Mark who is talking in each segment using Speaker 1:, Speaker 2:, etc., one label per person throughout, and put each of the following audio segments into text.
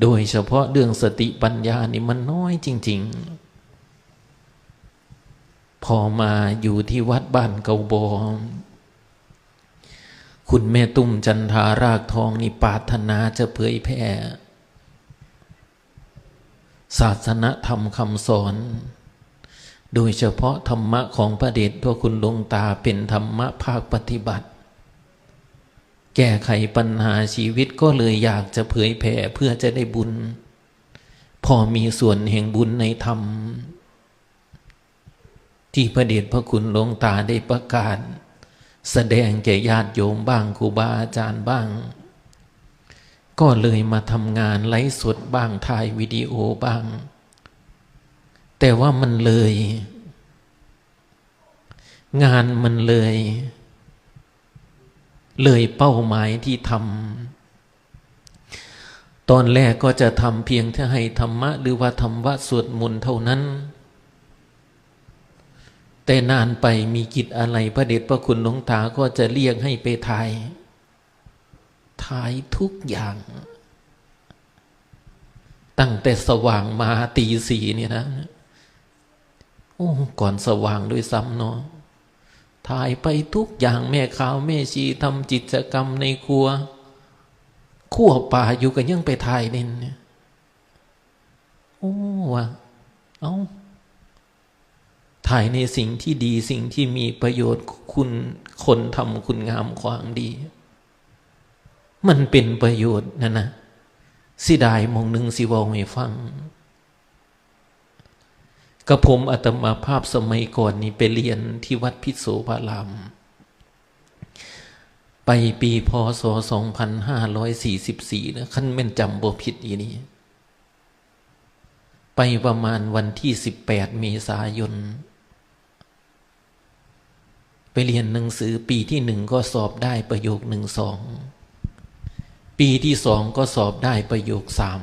Speaker 1: โดยเฉพาะเรื่องสติปัญญานี่มันน้อยจริง ๆ พอมาอยู่ที่วัดบ้านเกาบอมคุณแม่ตุ้มจันทารากทองนี่ปาถนาจะเผยแผ่ศาสนธรรมคำสอน โดยเฉพาะธรรมะของพระเดชพระคุณหลวงตาเป็นธรรมะภาคปฏิบัติ แก้ไขปัญหาชีวิตก็เลยอยากจะเผยแผ่เพื่อจะได้บุญ พอมีส่วนแห่งบุญในธรรม ที่พระเดชพระคุณหลวงตาได้ประกาศ แสดงแก่ญาติโยมบ้างครูบาอาจารย์บ้าง ก็เลยมาทำงานไลฟ์สดบ้างถ่ายวิดีโอบ้าง แต่ว่ามันเลย งานมันเลย เลยเป้าหมายที่ทำตอนแรกก็จะทำเพียงแค่ให้ธรรมะ หรือว่าธรรมะสวดมนต์เท่านั้น แต่นานไปมีกิจอะไรพระเดชพระคุณหลวงตาก็จะเรียกให้ไปถ่ายถ่ายทุกอย่าง ตั้งแต่สว่างมาตีสีเนี่ยนะ โอ้ ก่อนสว่างด้วยซ้ำเนาะ ถ่ายไปทุกอย่างแม่ขาวแม่ชีทำจิตกรรมในครัวขั้วป่าอยู่กันยังไปถ่ายเน่นเนี่ยโอ้วะเอาถ่ายในสิ่งที่ดีสิ่งที่มีประโยชน์คุณคนทำคุณงามความดี มันเป็นประโยชน์นะนะสิดายมองหนึ่งสิวองให้ฟัง กระผมอาตมาภาพสมัยก่อนนี้ไปเรียนที่วัดพิโสภาราม ไปปีพศ 2544 นะขั้นแม่นจำบ่ผิดอีนี้ ไปประมาณวันที่ 18 เมษายน ไปเรียนหนังสือปีที่หนึ่งก็สอบได้ประโยคหนึ่งสอง ปีที่สองก็สอบได้ประโยคสาม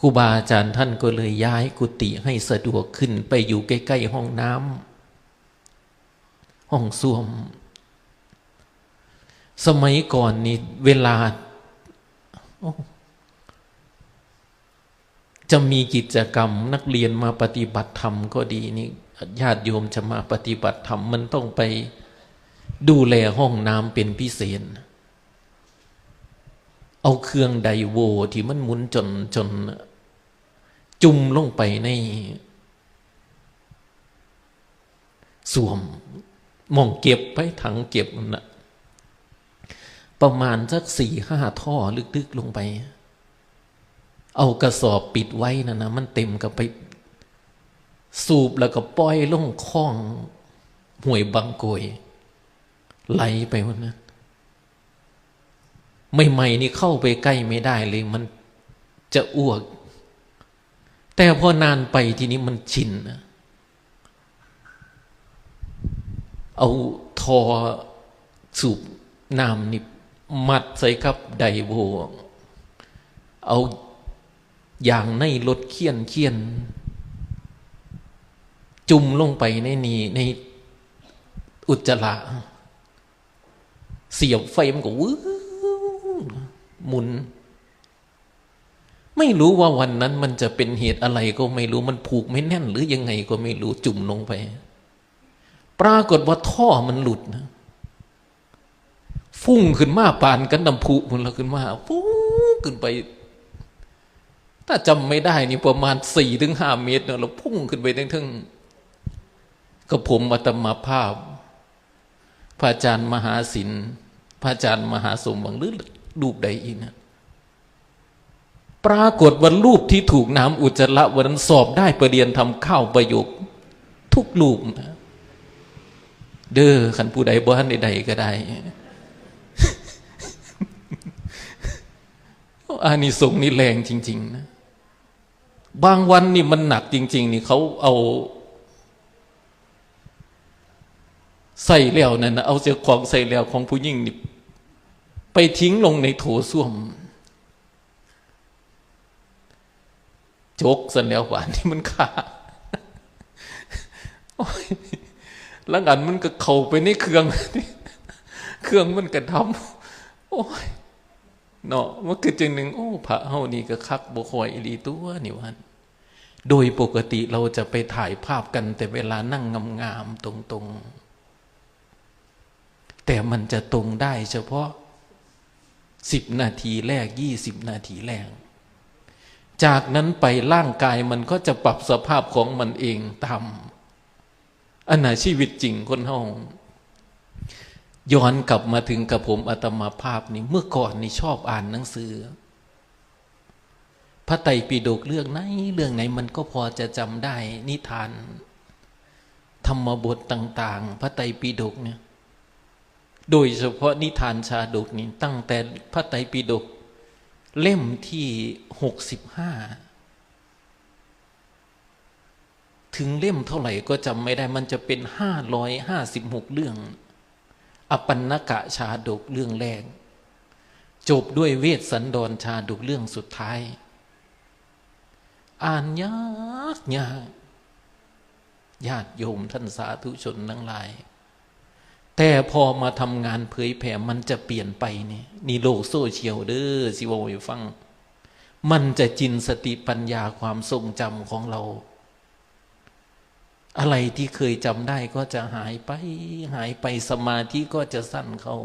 Speaker 1: ครูบาอาจารย์ท่านก็เลยย้ายกุฏิให้สะดวกขึ้นไปอยู่ใกล้ ๆ ห้องน้ำห้องส้วม สมัยก่อนนี่เวลา จะมีกิจกรรมนักเรียนมาปฏิบัติธรรมก็ดีนี่ญาติโยมจะมาปฏิบัติธรรมมันต้องไปดูแลห้องน้ำเป็นพิเศษ เอาเครื่องไดโวที่มันหมุนจนจน จุ่มลงไปในสวมมองเก็บไปถังเก็บมันนะประมาณสักสี่ห้าท่อลึกๆลงไป เอากระสอบปิดไว้นะนะมันเต็มกับไป สูบแล้วก็ปล่อยลงคลองห่วยบางโกยไหลไปวันนั้นใหม่ๆนี่เข้าไปใกล้ไม่ได้เลย มันจะอ้วก แต่พอนานไปทีนี้มันชินนะเอาทอสูบน้ำนี่มัดใส่กับไดโวเอาอย่างในรถเคียนเคียน จุ่มลงไปในนี่ในอุจจาระเสียบไฟมันก็วื้หมุน ไม่รู้ว่าวันนั้นมันจะเป็นเหตุอะไรก็ไม่รู้มันผูกไม่แน่น หรือยังไงก็ไม่รู้จุ่มลงไป ปรากฏว่าท่อมันหลุดนะฟุ้งขึ้นมาปานกันน้ำพุมันละขึ้นมาฟุ้งขึ้นไป ถ้าจำไม่ได้นี่ประมาณสี่ถึงห้าเมตรเนะเราพุ่งขึ้นไปทั้งทั้งก็ผมอัตมาภาพ พระอาจารย์มหาศิลป์พระอาจารย์มหาสมหวังหรือรูปใดอีกนะ ปรากฏว่ารูปที่ถูกน้ำอุจจาระวันนั้นสอบได้ประเดียนทำข้าวประโยค ทุกรูปนะเด้อขันผู้ใดบ้านใดๆก็ได้อานิสงส์นี่แรงจริง ๆ นะ บางวันนี่มันหนักจริง ๆ นี่เขาเอา ใส่แล้วนั่นนะเอาเสียของใส่แล้วของผู้หญิงนี่ไปทิ้งลงในโถส้วม จกสันแล้วหวานที่มันขาแล้วอันมันก็เข้าไปในเครื่อง เครื่องมันกระทำโอ้ยเนาะมันคือจังหนึ่งโอ้พระเฮานี่ก็คักบ่คอยอีลีตัวนี่วันโดยปกติเราจะไปถ่ายภาพกัน แต่เวลานั่งงามๆตรงๆ แต่มันจะตรงได้เฉพาะสิบนาทีแรกยี่สิบนาทีแรก จากนั้นไปร่างกายมันก็จะปรับสภาพของมันเองตามอันน่ะชีวิตจริงคนเฮาย้อนกลับมาถึงกับผมอาตมาภาพนี่เมื่อก่อนนี่ชอบอ่านหนังสือ พระไตรปิฎกเรื่องไหนเรื่องไหนมันก็พอจะจำได้นิทาน ธรรมบทต่าง ๆ พระไตรปิฎกเนี่ย โดยเฉพาะนิทานชาดกนี่ตั้งแต่พระไตรปิฎก เล่มที่หกสิบห้าถึงเล่มเท่าไหร่ก็จำไม่ได้มันจะเป็นห้าร้อยห้าสิบหกเรื่อง อปันนกะชาดกเรื่องแรก จบด้วยเวสสันดรชาดกเรื่องสุดท้าย อ่านยากยากญาติโยมท่านสาธุชนทั้งหลาย แต่พอมาทำงานเผยแผ่มันจะเปลี่ยนไปนี่นี่โลกโซเชียลเด้อสิวอยฟัง มันจะจินสติปัญญาความทรงจำของเรา อะไรที่เคยจำได้ก็จะหายไป หายไปสมาธิก็จะสั้นเขา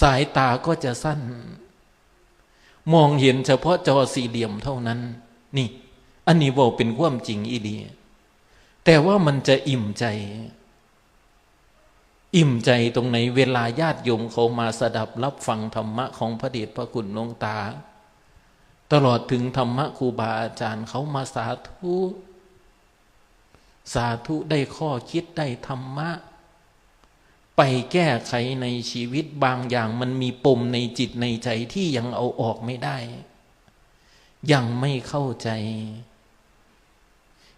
Speaker 1: สายตาก็จะสั้น มองเห็นเฉพาะจอสี่เหลี่ยมเท่านั้น นี่ อันนี้บอกเป็นความจริงอีดีแต่ว่ามันจะอิ่มใจ อิ่มใจตรงไหนเวลาญาติโยมเขามาสดับรับฟังธรรมะของพระเดชพระคุณหลวงตา ตลอดถึงธรรมะครูบาอาจารย์เขามาสาธุสาธุได้ข้อคิดได้ธรรมะ ไปแก้ไขในชีวิตบางอย่างมันมีปมในจิตในใจที่ยังเอาออกไม่ได้ ยังไม่เข้าใจ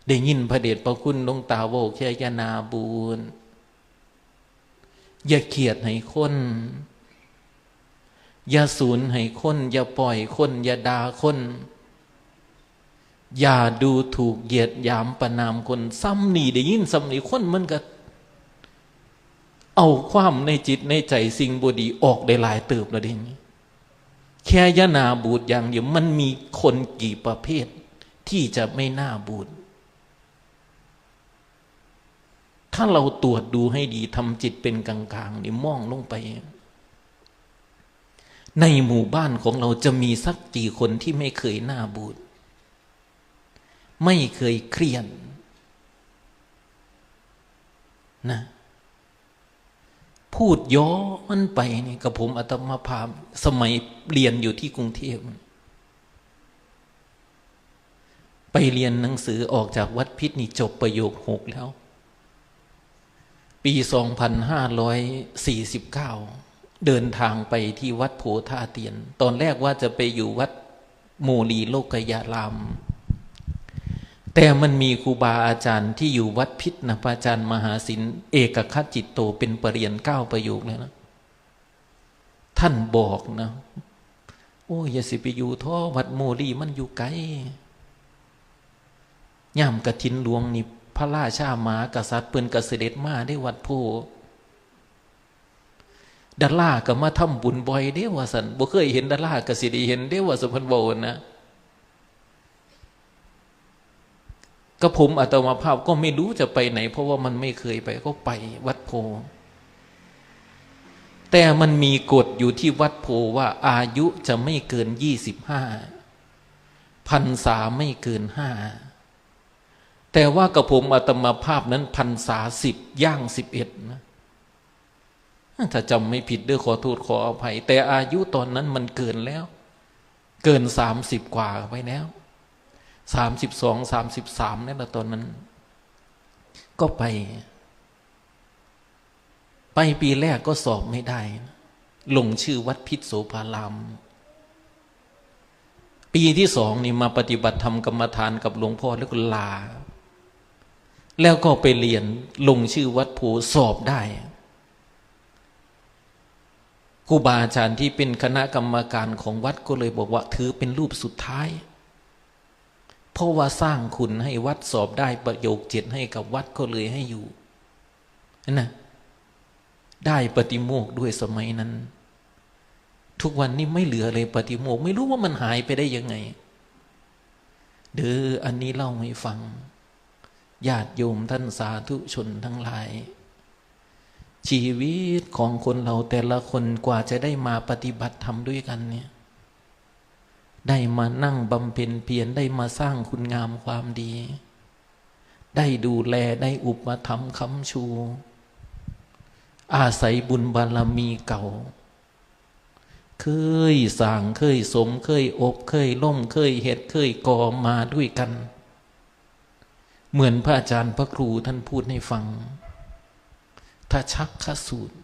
Speaker 1: ได้ยินพระเดชพระคุณหลวงตาโวกแค่ยานาบูน อย่าเกียดให้คน อย่าสูญให้คน อย่าปล่อยคน อย่าด่าคน อย่าดูถูกเหยียดยามประนามคน ซ้ำหนีได้ยินซ้ำหนีคนมันก็เอาความในจิตในใจสิ่งบดีออกได้หลายเติบแล้วเดิแค่ยานาบูดอย่างเดียวมันมีคนกี่ประเภท ที่จะไม่น่าบูด ถ้าเราตรวจดูให้ดีทำจิตเป็นกลางๆนี่มองลงไป ในหมู่บ้านของเราจะมีสักกี่คนที่ไม่เคยหน้าบูดไม่เคยเครียดนะ พูดย้อมันไปนี่กับผมอาตมาภาพสมัยเรียนอยู่ที่กรุงเทพไปเรียนหนังสือออกจากวัดพิษนี่จบประโยคหกแล้ว ปี 2549 เดินทางไปที่วัดโพธาเตียน ตอนแรกว่าจะไปอยู่วัดโมลีโลกยาราม แต่มันมีครูบาอาจารย์ที่อยู่วัดพิษนะพระอาจารย์มหาศิลเอกคัตจิตโตเป็นปรริญญาเก้าประโยคเลยนะ ท่านบอกนะ โอ้ยอย่าสิไปอยู่ท่อวัดโมลีมันอยู่ไกลย่ำกระทินหลวงนี่ พระราชามากษัตริย์เปิ้นกเสด็จมาได้วัดโพดาราก็มาทำบุญบ่อยเด้ว่าสันบ่เคยเห็นดารากสิไดีเห็นเด้ว่าสุพรรณโบนะก็ผมอัตมาภาพก็ไม่รู้จะไปไหน เพราะว่ามันไม่เคยไปก็ไปวัดโพ แต่มันมีกฎอยู่ที่วัดโพว่าอายุจะไม่เกินยี่สิบห้าพันษาไม่เกินห้า แต่ว่ากับผมอาตมาภาพนั้นพันษาสิบย่างสิบเอ็ดนะถ้าจำไม่ผิดด้วยขอโทษขออภัย แต่อายุตอนนั้นมันเกินแล้ว เกินสามสิบกว่าไปแล้วสามสิบสองสามสิบสามนี่แหละตอนนั้น ก็ไป ไปปีแรกก็สอบไม่ได้ ลงชื่อวัดพิษโสภาราม ปีที่สองนี่มาปฏิบัติธรรมกรรมฐานกับหลวงพ่อแล้วก็ลา แล้วก็ไปเรียนลงชื่อวัดภูสอบได้ครูบาอาจารย์ที่เป็นคณะกรรมการของวัดก็เลยบอกว่า ถือเป็นรูปสุดท้าย เพราะว่าสร้างคุณให้วัดสอบได้ประโยคเจ็ดให้กับวัดก็เลยให้อยู่นะได้ปฏิโมกด้วยสมัยนั้น ทุกวันนี้ไม่เหลือเลยปฏิโมกข์ไม่รู้ว่ามันหายไปได้ยังไงเด้ออันนี้เล่าให้ฟัง ญาติโยมท่านสาธุชนทั้งหลาย ชีวิตของคนเราแต่ละคนกว่าจะได้มาปฏิบัติธรรมด้วยกันเนี่ย ได้มานั่งบำเพ็ญเพียรได้มาสร้างคุณงามความดี ได้ดูแลได้อุปถัมคำชู อาศัยบุญบารมีเก่า เคยสร้างเคยสมเคยอบเคยล่มเคยเห็ดเคยก่อมาด้วยกัน เหมือนพระอาจารย์พระครูท่านพูดให้ฟังถ้าชักขสูตร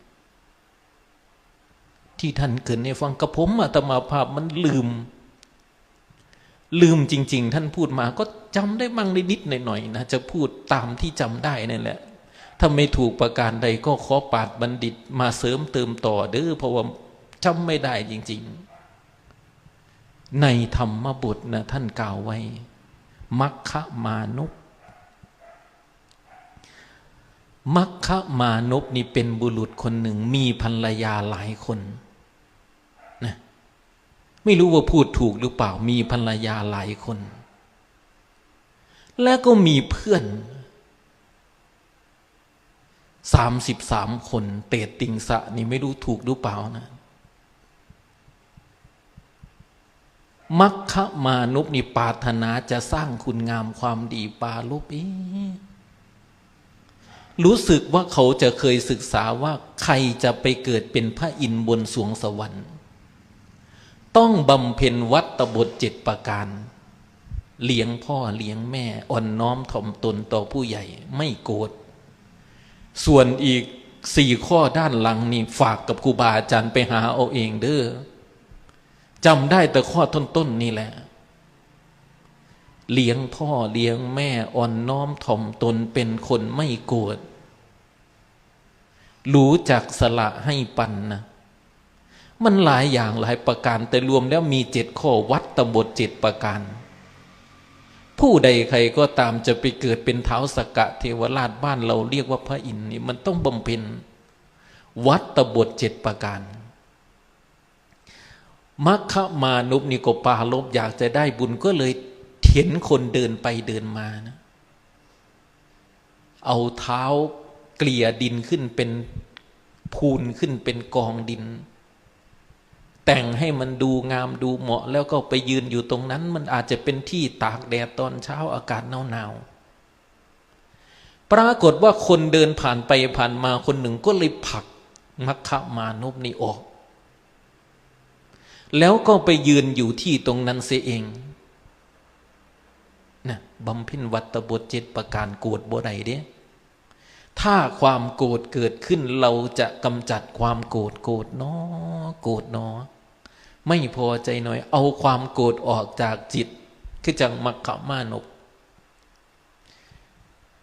Speaker 1: ที่ท่านเกิดในฟังกระผมอาตมาภาพมันลืม ลืมจริง ๆ ท่านพูดมาก็จำได้บ้างนิดๆหน่อยๆนะจะพูดตามที่จำได้นั่นแหละถ้าไม่ถูกประการใดก็ขอปาดบัณฑิตมาเสริมเติมต่อเด้อเพราะว่าจำไม่ได้จริง ๆ ในธรรมบทนะท่านกล่าวไว้มัคคมานุป มัคคะมานพนี่เป็นบุรุษคนหนึ่ง มีภรรยาหลายคนนะไม่รู้ว่าพูดถูกหรือเปล่า มีภรรยาหลายคน แล้วก็มีเพื่อนสามสิบสามคน เตติงสะนี่ไม่รู้ถูกหรือเปล่านะมัคคะมานุนี่ปารถนาจะสร้างคุณงามความดีปาลุปอี รู้สึกว่าเขาจะเคยศึกษาว่าใครจะไปเกิดเป็นพระอินทร์บนสวงสวรรค์ ต้องบำเพ็ญวัตบทเจ็ดประการ เลี้ยงพ่อเลี้ยงแม่อ่อนน้อมถ่อมตนต่อผู้ใหญ่ไม่โกรธส่วนอีกสี่ข้อด้านหลังนี่ฝากกับครูบาอาจารย์ไปหาเอาเองเด้อจำได้แต่ข้อต้นๆนนี่แหละ เลี้ยงพ่อเลี้ยงแม่อ่อนน้อมถ่อมตนเป็นคนไม่โกรธรู้จักสละให้ปันนะมันหลายอย่างหลายประการ แต่รวมแล้วมีเจ็ดข้อวัดตบทเจ็ดประการ ผู้ใดใครก็ตามจะไปเกิดเป็นเท้าสกะเทวราชบ้านเราเรียกว่าพระอินทร์นี่มันต้องบำเพ็ญวัดตบทเจ็ดประการมัคคมานุปนิโกปาลบอยากจะได้บุญก็เลย เห็นคนเดินไปเดินมานะ เอาเท้าเกลี่ยดินขึ้นเป็นพูนขึ้นเป็นกองดิน แต่งให้มันดูงามดูเหมาะ แล้วก็ไปยืนอยู่ตรงนั้น มันอาจจะเป็นที่ตากแดดตอนเช้าอากาศหนาวๆปรากฏว่าคนเดินผ่านไปผ่านมาคนหนึ่งก็เลยผลักมัคคะมานุปนี่ออก แล้วก็ไปยืนอยู่ที่ตรงนั้นเสียเอง บำเพ็ญวัตบทเจ็ดประการโกรธบ่ใดเด้ถ้าความโกรธเกิดขึ้นเราจะกำจัดความโกรธโกรธนอโกรธนอไม่พอใจหน่อย เอาความโกรธออกจากจิต คือจังมักขมานก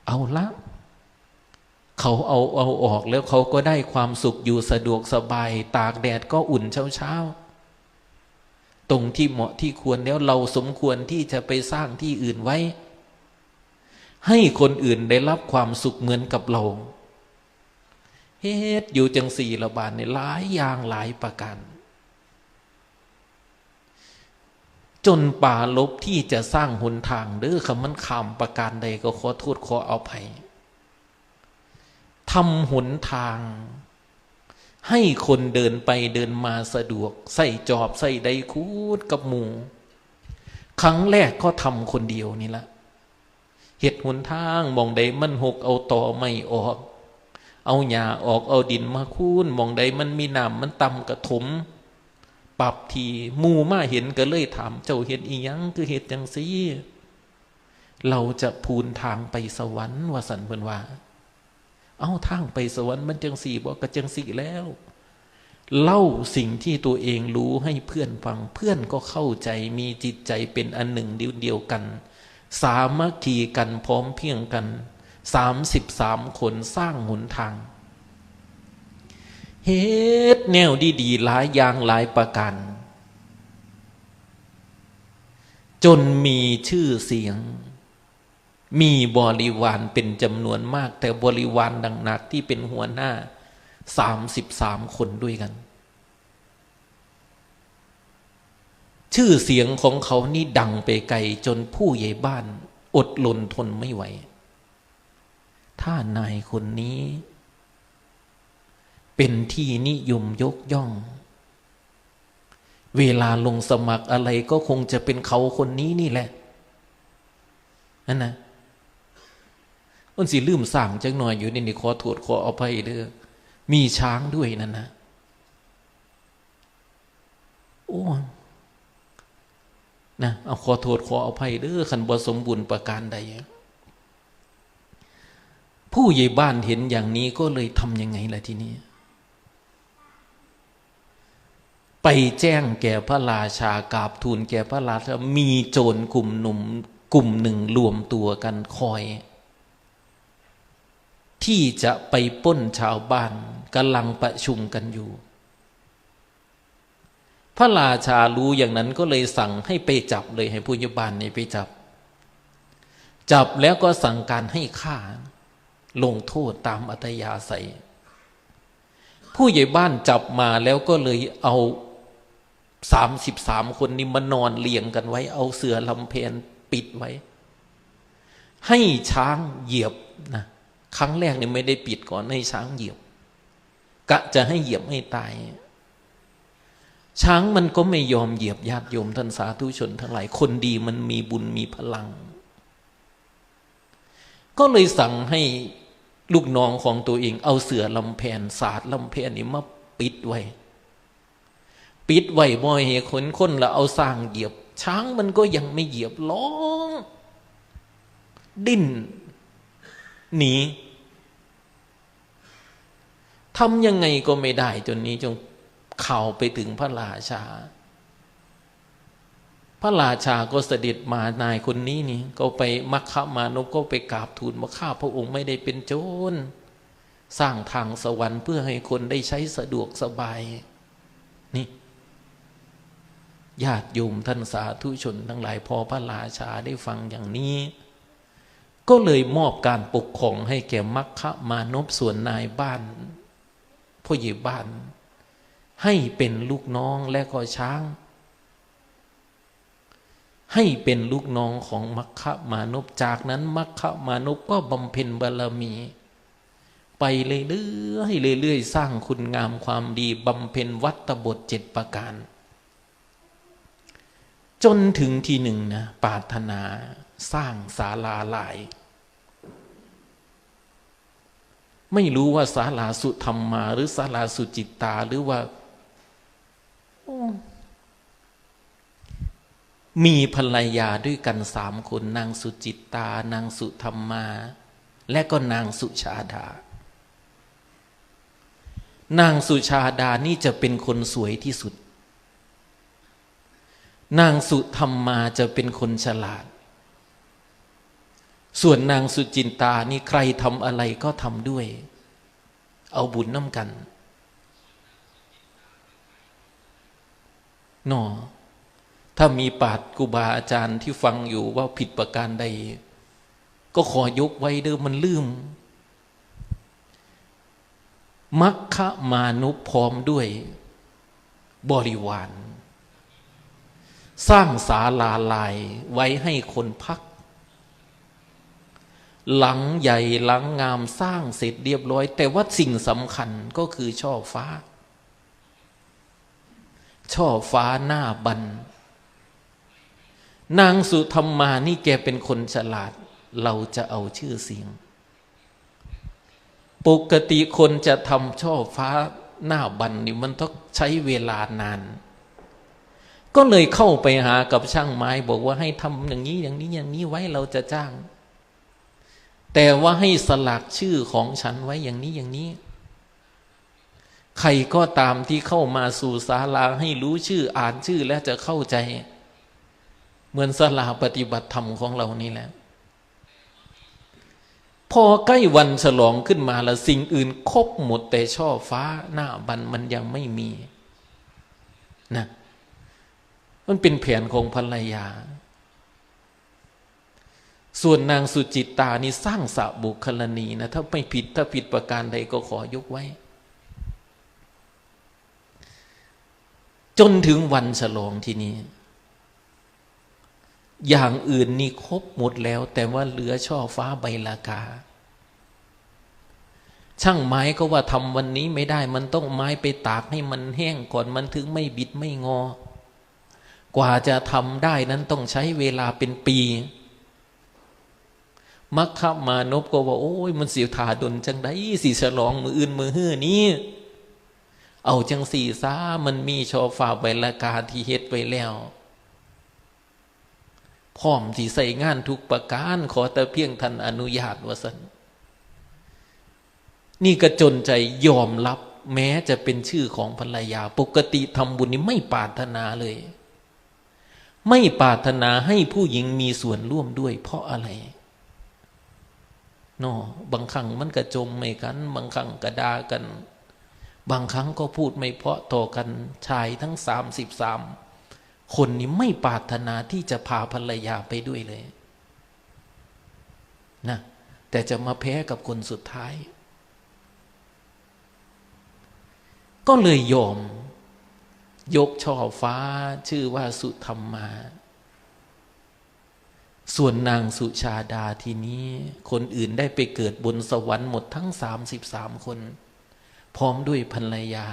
Speaker 1: เอาละเขาเอาเอาออกแล้วเขาก็ได้ความสุขอยู่สะดวกสบาย ตากแดดก็อุ่นเช้าเช้าตรงที่เหมาะที่ควรแล้วเราสมควรที่จะไปสร้างที่อื่นไว้ ให้คนอื่นได้รับความสุขเหมือนกับเราเฮ็ดอยู่จังสี่ระบาดในหลายอย่างหลายประการจนป่าลบที่จะสร้างหนทางเด้อคำมันคำประการใดก็ขอโทษขอเอาภัยทำหนทาง ให้คนเดินไปเดินมาสะดวก ใส่จอบใส่ไดคูดกับหมูครั้งแรกก็ทำคนเดียวนี่ละ เหตุหนทางมองใดมันหกเอาต่อไม่ออก เอาหญ้าออกเอาดินมาคูนมองใดมันมีน้ำมันต่ำกระถมปรับทีมูมาเห็นก็เลยถามเจ้าเห็นอียังคือเหตุจังซีเราจะพูนทางไปสวรรค์วสันเพิ่นว่า เอาทางไปสวรรค์มันจังสี่บอกกระจังสี่แล้ว เล่าสิ่งที่ตัวเองรู้ให้เพื่อนฟังเพื่อนก็เข้าใจมีจิตใจเป็นอันหนึ่งเดียวกัน สามัคคีกันพร้อมเพียงกันสามสิบสามคนสร้างหนทางเฮ็ดแนวดีๆหลายอย่างหลายประการจนมีชื่อเสียง มีบริวารเป็นจำนวนมาก แต่บริวารดังนักที่เป็นหัวหน้าสามสิบสามคนด้วยกัน ชื่อเสียงของเขานี่ดังไปไกลจนผู้ใหญ่บ้าน อดลนทนไม่ไหว ถ้านายคนนี้ เป็นที่นิยมยกย่อง เวลาลงสมัครอะไรก็คงจะเป็นเขาคนนี้นี่แหละนั่นนะมันสิลืมสั่งจังหน่อยอยู่นี่นี่ขอโทษขออภัยเด้อมีช้างด้วยนั่นนะโอ้ นะเอาขอโทษขออภัยเด้อขันบสมบุญประการใดผู้ใหญ่บ้านเห็นอย่างนี้ก็เลยทำยังไงล่ะทีนี้ไปแจ้งแก่พระราชากราบทูลแก่พระราชามีโจรกลุ่มหนุ่มกลุ่มหนึ่งรวมตัวกันคอย ที่จะไปป้นชาวบ้านกำลังประชุมกันอยู่ พระราชารู้อย่างนั้นก็เลยสั่งให้ไปจับเลยให้ผู้ยบาลนี่ไปจับ จับแล้วก็สั่งการให้ฆ่า ลงโทษตามอัตยาศัย ผู้ใหญ่บ้านจับมาแล้วก็เลยเอาสามสิบสามคนนี้มานอนเรียงกันไว้ เอาเสือลำเพนปิดไว้ ให้ช้างเหยียบนะครั้งแรกเนี่ยไม่ได้ปิดก่อนให้ช้างเหยียบ กะจะให้เหยียบให้ตาย ช้างมันก็ไม่ยอมเหยียบญาติโยมท่านสาธุชนทั้งหลาย คนดีมันมีบุญมีพลัง ก็เลยสั่งให้ลูกน้องของตัวเอง เอาเสือลำแผนศาสตร์ลำแผนนี้มาปิดไว้ ปิดไว้บ่อยเหตุคนคนละเอาสร้างเหยียบ ช้างมันก็ยังไม่เหยียบร้อง ดิ้นหนีทำยังไงก็ไม่ได้จนนี้จง เข่าไปถึงพระราชา พระราชาก็เสด็จมานายคนนี้นี่ ก็ไปมักขมานพก็ไปกราบทูลว่าข้าพระองค์ไม่ได้เป็นโจรสร้างทางสวรรค์เพื่อให้คนได้ใช้สะดวกสบาย นี่ญาติโยมท่านสาธุชนทั้งหลายพอพระราชาได้ฟังอย่างนี้ ก็เลยมอบการปกครองให้แก่มัคคะมานพส่วนนายบ้านพ่อใหญ่บ้าน ให้เป็นลูกน้องและก็ช้าง ให้เป็นลูกน้องของมัคคะมานพจากนั้นมัคคะมานพก็บำเพ็ญบารมี ไปเรื่อยๆเรื่อยๆสร้างคุณงามความดีบำเพ็ญวัตบทเจ็ดประการ จนถึงที่หนึ่งนะปารถนาสร้างศาลาหลาย ไม่รู้ว่าศาลาสุธรรมมา หรือศาลาสุจิตตาหรือว่า มีภรรยาด้วยกันสามคน นางสุจิตตา นางสุธรรมมา และก็นางสุชาดา นางสุชาดานี่จะเป็นคนสวยที่สุด นางสุธรรมมาจะเป็นคนฉลาด ส่วนนางสุจินตานี่ใครทำอะไรก็ทำด้วย เอาบุญน้ำกัน นอถ้ามีปาดกุบาอาจารย์ที่ฟังอยู่ว่าผิดประการใด ก็ขอยกไว้เดิมมันลืมมัคคะมานุพร้อมด้วย บริวาร สร้างศาลาลายไว้ให้คนพัก หลังใหญ่หลังงามสร้างเสร็จเรียบร้อย แต่ว่าสิ่งสำคัญก็คือช่อฟ้า ช่อฟ้าหน้าบัน นางสุธรรมานี่แกเป็นคนฉลาด เราจะเอาชื่อเสียง ปกติคนจะทำช่อฟ้าหน้าบันนี่มันต้องใช้เวลานาน ก็เลยเข้าไปหากับช่างไม้บอกว่าให้ทำอย่างนี้อย่างนี้อย่างนี้ไว้เราจะจ้าง แต่ว่าให้สลักชื่อของฉันไว้อย่างนี้อย่างนี้ ใครก็ตามที่เข้ามาสู่ศาลาให้รู้ชื่ออ่านชื่อและจะเข้าใจ เหมือนศาลาปฏิบัติธรรมของเรานี่แหละ พอใกล้วันฉลองขึ้นมาล้วสิ่งอื่นครบหมดแต่ช่อฟ้าหน้าบันมันยังไม่มีนะมันเป็นแผนของภรรยา ส่วนนางสุจิตตานี่สร้างสะบุคลณีนะ ถ้าไม่ผิดถ้าผิดประการใดก็ขอยกไว้ จนถึงวันฉลองที่นี้ อย่างอื่นนี่ครบหมดแล้ว แต่ว่าเหลือช่อฟ้าใบลากา ช่างไม้ก็ว่าทำวันนี้ไม่ได้ มันต้องไม้ไปตากให้มันแห้งก่อนมันถึงไม่บิดไม่งอ กว่าจะทำได้นั้นต้องใช้เวลาเป็นปีมักขับมานพก็ว่า โอ้ยมันเสียถาดนจังได้สีฉลองมืออื่นมือเฮือนี้ เอาจังสีซามันมีโชอฝ่าใบละกาที่เฮ็ดไว้แล้วพร้อมที่ใส่งานทุกประการขอแต่เพียงท่านอนุญาตว่าสันนี่ก็จนใจยอมรับแม้จะเป็นชื่อของภรรยา ปกติทำบุญนี้ไม่ปรารถนาเลย ไม่ปรารถนาให้ผู้หญิงมีส่วนร่วมด้วย เพราะอะไรนอบางครั้งมันกระจมไม่กัน บางครั้งกระดากัน บางครั้งก็พูดไม่เพาะต่อกันชายทั้งสามสิบสามคนนี้ไม่ปรารถนาที่จะพาภรรยาไปด้วยเลยนะแต่จะมาแพ้กับคนสุดท้าย ก็เลยยอม ยกช่อฟ้าชื่อว่าสุธรรมมา ส่วนนางสุชาดาทีนี้ คนอื่นได้ไปเกิดบนสวรรค์หมดทั้งสามสิบสามคน พร้อมด้วยภรรยา